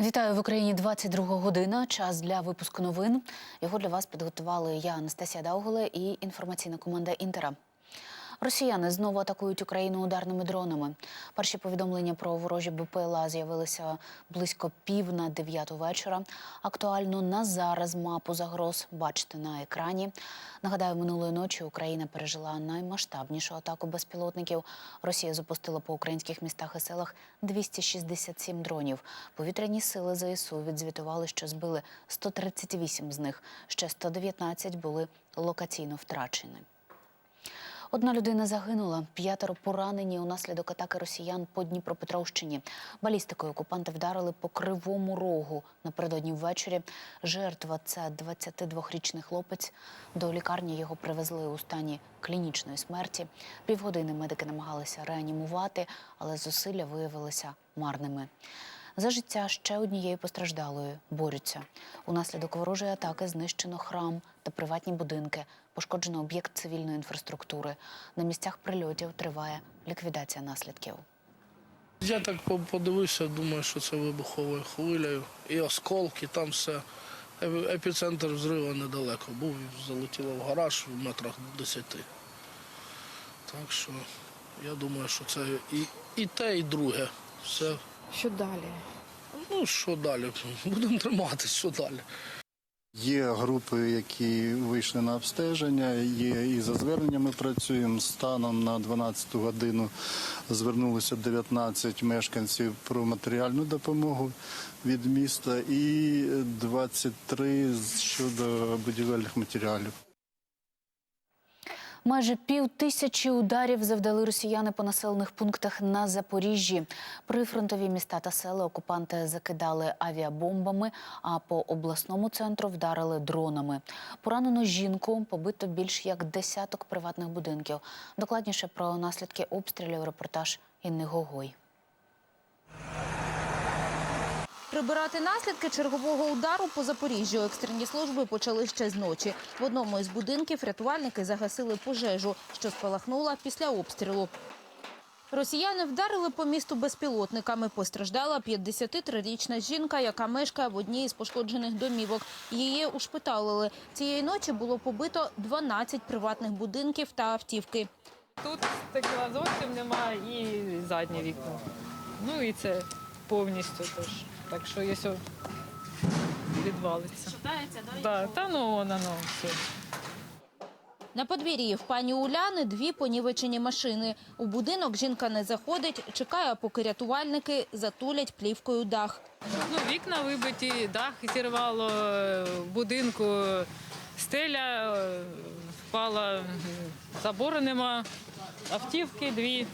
Вітаю в Україні 22 година. Час для випуску новин. Його для вас підготували я, Анастасія Дауголе, і інформаційна команда Інтера. Росіяни знову атакують Україну ударними дронами. Перші повідомлення про ворожі БПЛА з'явилися близько пів на дев'яту вечора. Актуально на зараз мапу загроз бачите на екрані. Нагадаю, минулої ночі Україна пережила наймасштабнішу атаку безпілотників. Росія запустила по українських містах і селах 267 дронів. Повітряні сили ЗСУ відзвітували, що збили 138 з них. Ще 119 були локаційно втрачені. Одна людина загинула, п'ятеро поранені унаслідок атаки росіян по Дніпропетровщині. Балістикою окупанти вдарили по кривому рогу напередодні ввечері. Жертва це 22-річний хлопець. До лікарні його привезли у стані клінічної смерті. Півгодини медики намагалися реанімувати, але зусилля виявилися марними. За життя ще однією постраждалою борються. Унаслідок ворожої атаки знищено храм та приватні будинки, пошкоджено об'єкт цивільної інфраструктури. На місцях прильотів триває ліквідація наслідків. Я так подивився, думаю, що це вибуховою хвилею. І осколки, там все. Епіцентр взриву недалеко був і залетіло в гараж в метрах 10. Так що я думаю, що це і, і те, і друге. Все. Що далі? Ну, що далі? Будемо триматися, що далі. Є групи, які вийшли на обстеження. Є і за зверненнями працюємо. Станом на 12 годину звернулося 19 мешканців про матеріальну допомогу від міста і 23 щодо будівельних матеріалів. Майже пів тисячі ударів завдали росіяни по населених пунктах на Запоріжжі. Прифронтові міста та села окупанти закидали авіабомбами, а по обласному центру вдарили дронами. Поранено жінку, побито більш як десяток приватних будинків. Докладніше про наслідки обстрілів репортаж Інни Гогой. Прибирати наслідки чергового удару по Запоріжжю екстрені служби почали ще з ночі. В одному із будинків рятувальники загасили пожежу, що спалахнула після обстрілу. Росіяни вдарили по місту безпілотниками. Постраждала 53-річна жінка, яка мешкає в одній із пошкоджених домівок. Її ушпиталили. Цієї ночі було побито 12 приватних будинків та автівки. Тут стекла зовсім немає і задні вікна. Ну і це повністю теж. Так що є все відвалиться. Шатається, так? Да, та ну воно, ну, все. На подвір'ї в пані Уляни дві понівечені машини. У будинок жінка не заходить, чекає, поки рятувальники затулять плівкою дах. Ну, вікна вибиті, дах зірвало, в будинку стеля е, впала, забору нема, автівки дві.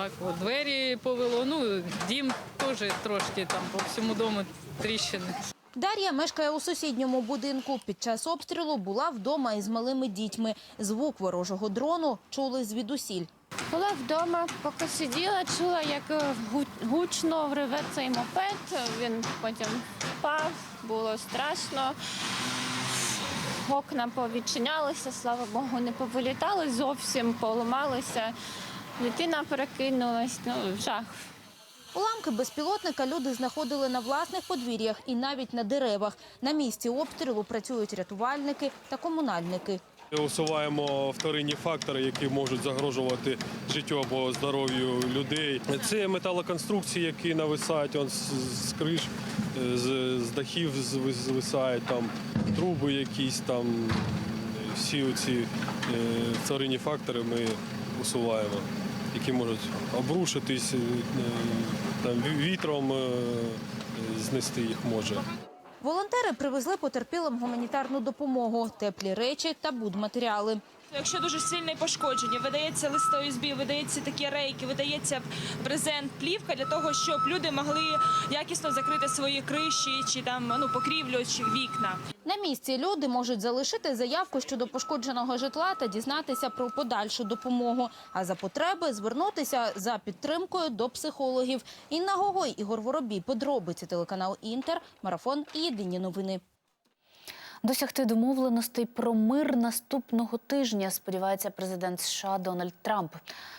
Так, от, двері повело. Ну, дім теж трошки там по всьому дому тріщини. Дар'я мешкає у сусідньому будинку. Під час обстрілу була вдома із малими дітьми. Звук ворожого дрону чули звідусіль. Була вдома, поки сиділа, чула, як е, гучно реве цей мопед. Він потім впав, було страшно. Окна повідчинялися, слава Богу, не повилітали зовсім, поламалися. Дитина перекинулась, ну, жах. Уламки безпілотника люди знаходили на власних подвір'ях і навіть на деревах. На місці обстрілу працюють рятувальники та комунальники. Усуваємо вторинні фактори, які можуть загрожувати життю або здоров'ю людей. Це металоконструкції, які нависають он, з, криш, з, з дахів звисають, там труби якісь там. Всі ці е, вторинні фактори ми усуваємо, які можуть обрушитись, е, там, ві- вітром е, знести їх може. Волонтери привезли потерпілим гуманітарну допомогу, теплі речі та будматеріали. Якщо дуже сильне пошкодження, видається листовий збій, видається такі рейки, видається брезент, плівка для того, щоб люди могли якісно закрити свої криші чи там ну покрівлю чи вікна. На місці люди можуть залишити заявку щодо пошкодженого житла та дізнатися про подальшу допомогу. А за потреби звернутися за підтримкою до психологів. Інна Гогой, Ігор Воробій, подробиці телеканал Інтер, марафон і єдині новини. Досягти домовленостей про мир наступного тижня, сподівається президент США Дональд Трамп.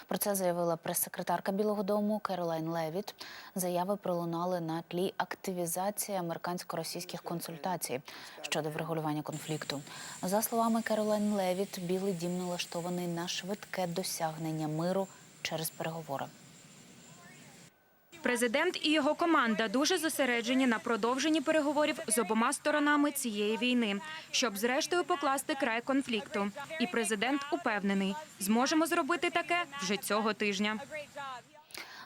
Про це заявила прес-секретарка Білого Дому Керолайн Левіт. Заяви пролунали на тлі активізації американсько-російських консультацій щодо врегулювання конфлікту. За словами Керолайн Левіт, Білий дім налаштований на швидке досягнення миру через переговори. Президент і його команда дуже зосереджені на продовженні переговорів з обома сторонами цієї війни, щоб зрештою покласти край конфлікту. І президент упевнений, зможемо зробити таке вже цього тижня.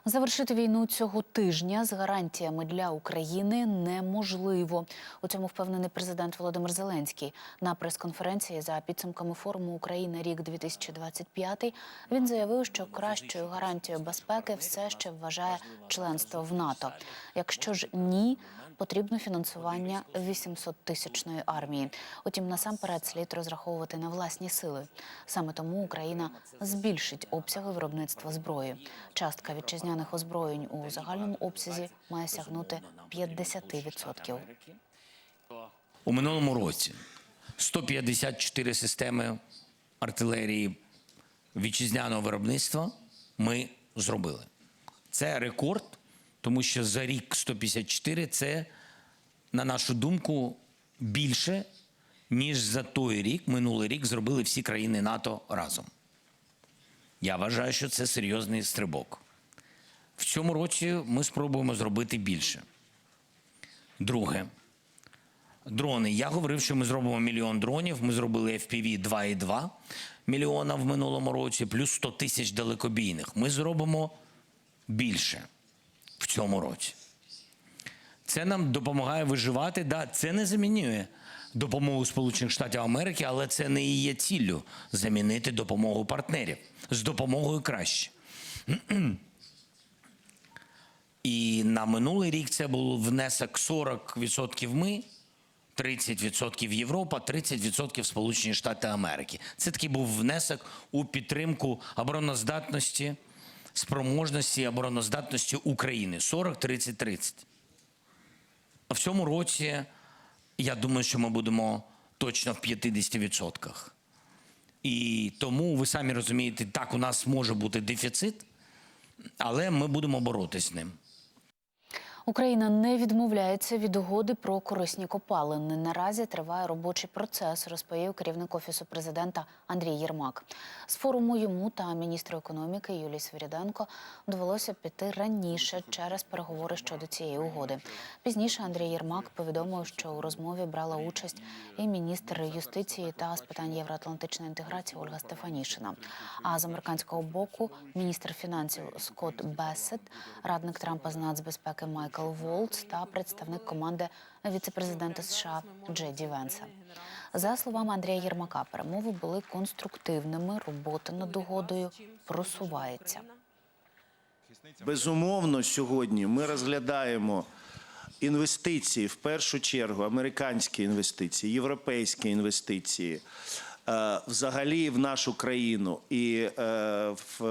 Завершити війну цього тижня з гарантіями для України неможливо. У цьому впевнений президент Володимир Зеленський. На прес-конференції за підсумками форуму Україна рік 2025 він заявив, що кращою гарантією безпеки все ще вважає членство в НАТО. Якщо ж ні, потрібно фінансування 800-тисячної армії. Утім, насамперед слід розраховувати на власні сили. Саме тому Україна збільшить обсяги виробництва зброї. Частка вітчизняних озброєнь у загальному обсязі має сягнути 50%. У минулому році 154 системи артилерії вітчизняного виробництва ми зробили. Це рекорд, тому що за рік 154 це, на нашу думку, більше, ніж за той рік, минулий рік, зробили всі країни НАТО разом. Я вважаю, що це серйозний стрибок. В цьому році ми спробуємо зробити більше. Друге. Дрони. Я говорив, що ми зробимо мільйон дронів. Ми зробили FPV 2,2 мільйона в минулому році, плюс 100 тисяч далекобійних. Ми зробимо більше в цьому році. Це нам допомагає виживати. Да, це не замінює допомогу Сполучених Штатів Америки, але це не і є ціллю замінити допомогу партнерів з допомогою краще. І на минулий рік це був внесок 40% ми, 30% Європа, 30% Сполучені Штати Америки. Це такий був внесок у підтримку обороноздатності, спроможності обороноздатності України 40, 30, 30. А в цьому році я думаю, що ми будемо точно в 50%. І тому ви самі розумієте, так у нас може бути дефіцит, але ми будемо боротися з ним. Україна не відмовляється від угоди про корисні копалини. Наразі триває робочий процес, розповів керівник офісу президента Андрій Єрмак. З форуму йому та міністру економіки Юлії Свиріденко довелося піти раніше через переговори щодо цієї угоди. Пізніше Андрій Єрмак повідомив, що у розмові брала участь і міністр юстиції та з питань євроатлантичної інтеграції Ольга Стефанішина. А з американського боку міністр фінансів Скотт Бессет, радник Трампа з нацбезпеки Майкл Волтс та представник команди віцепрезидента США Джеді Венса. За словами Андрія Єрмака, перемови були конструктивними. Робота над угодою просувається. Безумовно, сьогодні ми розглядаємо інвестиції в першу чергу, американські інвестиції, європейські інвестиції е, взагалі в нашу країну і е, в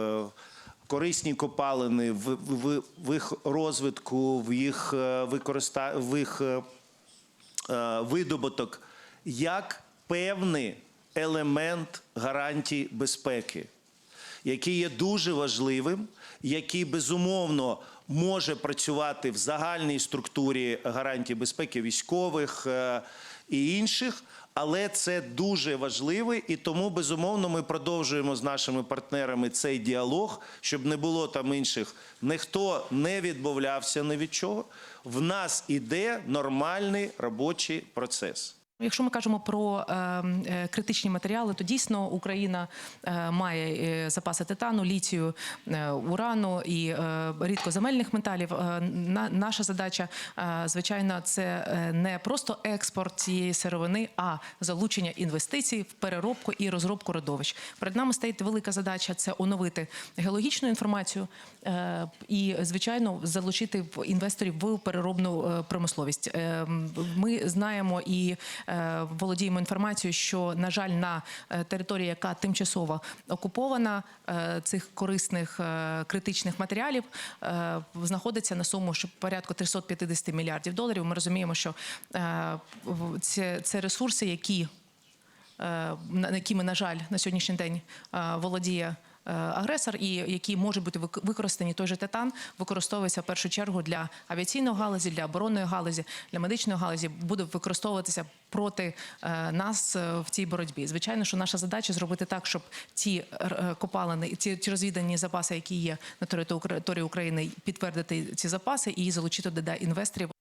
корисні копалини в, в, в їх розвитку, в їх е, використа... в їх е, е, видобуток як певний елемент гарантій безпеки, який є дуже важливим, який безумовно може працювати в загальній структурі гарантій безпеки військових е, і інших. Але це дуже важливо, і тому безумовно ми продовжуємо з нашими партнерами цей діалог, щоб не було там інших. Ніхто не відмовлявся ні від чого. В нас іде нормальний робочий процес. Якщо ми кажемо про е, е, критичні матеріали, то дійсно Україна е, має е, запаси титану, літію, е, урану і е, рідкоземельних металів. Е, на, наша задача, е, звичайно, це е, не просто експорт цієї сировини, а залучення інвестицій в переробку і розробку родовищ. Перед нами стоїть велика задача це оновити геологічну інформацію е, і, звичайно, залучити інвесторів в переробну е, промисловість. Е, Ми знаємо і володіємо інформацією, що на жаль, на е, території, яка тимчасово окупована, е, цих корисних е, критичних матеріалів е, знаходиться на суму що порядку 350 мільярдів доларів. Ми розуміємо, що е, це, це ресурси, які е, на якими, на жаль, на сьогоднішній день е, володіє е, агресор, і які можуть бути вик- використані той же титан, використовується в першу чергу для авіаційної галузі, для оборонної галузі, для медичної галузі, буде використовуватися проти е, нас е, в цій боротьбі. Звичайно, що наша задача зробити так, щоб е, копалини, ці, розвідані запаси, які є на території України, підтвердити ці запаси і залучити туди інвесторів.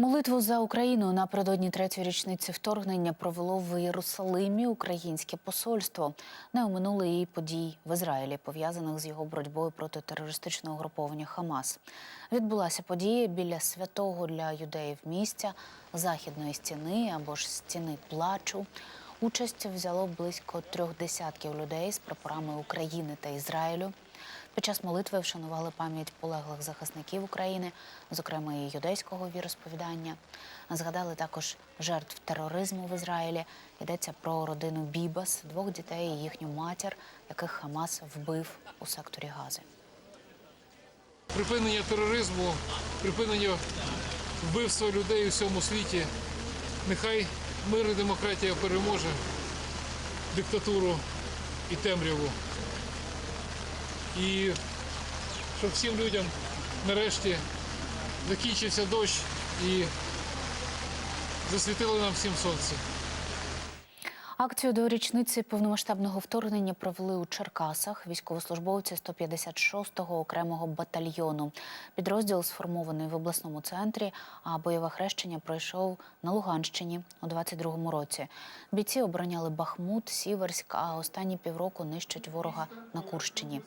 Молитву за Україну напередодні третьої річниці вторгнення провело в Єрусалимі українське посольство. Не оминули її подій в Ізраїлі, пов'язаних з його боротьбою проти терористичного угруповання Хамас. Відбулася подія біля святого для юдеїв місця західної стіни або ж стіни плачу. Участь взяло близько трьох десятків людей з прапорами України та Ізраїлю. Під час молитви вшанували пам'ять полеглих захисників України, зокрема і юдейського віросповідання. Згадали також жертв тероризму в Ізраїлі. Йдеться про родину Бібас, двох дітей і їхню матір, яких Хамас вбив у секторі Гази. припинення тероризму, припинення вбивства людей у всьому світі. Нехай мир і демократія переможе диктатуру і темряву. І щоб всім людям нарешті закінчився дощ і засвітило нам всім сонце. Акцію до річниці повномасштабного вторгнення провели у Черкасах військовослужбовці 156-го окремого батальйону. Підрозділ сформований в обласному центрі, а бойове хрещення пройшов на Луганщині у 22-му році. Бійці обороняли Бахмут, Сіверськ, а останні півроку нищать ворога на Курщині.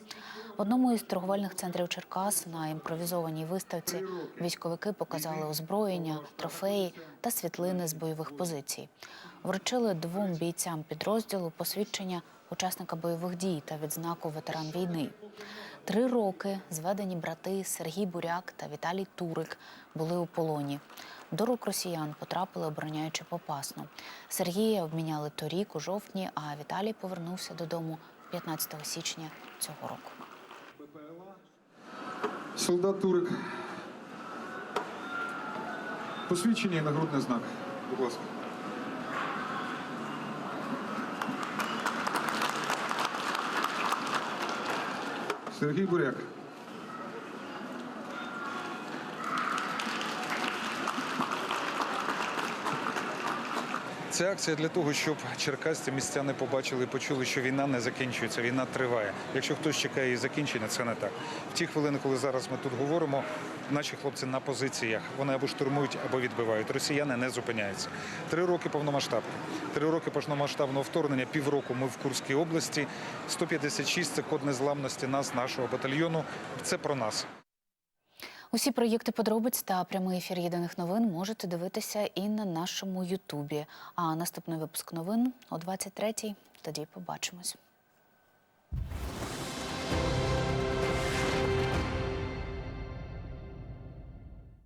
В одному із торговельних центрів Черкас на імпровізованій виставці військовики показали озброєння, трофеї та світлини з бойових позицій. Вручили двом бійцям підрозділу посвідчення учасника бойових дій та відзнаку ветеран війни. Три роки зведені брати Сергій Буряк та Віталій Турик були у полоні. До рук росіян потрапили, обороняючи Попасну. Сергія обміняли торік у жовтні, а Віталій повернувся додому 15 січня цього року. Солдат Турик. Посвідчення і нагрудний знак. Будь ласка. Сергій Буряк. Ця акція для того, щоб черкасці містяни побачили і почули, що війна не закінчується, війна триває. Якщо хтось чекає її закінчення, це не так. В ті хвилини, коли зараз ми тут говоримо, наші хлопці на позиціях вони або штурмують, або відбивають. Росіяни не зупиняються. Три роки повномасштабки. Три роки повномасштабного вторгнення. Півроку ми в Курській області. 156 – це код незламності нас, нашого батальйону. Це про нас. Усі проєкти подробиць та прямий ефір єдиних новин можете дивитися і на нашому Ютубі. А наступний випуск новин о 23-й. Тоді побачимось.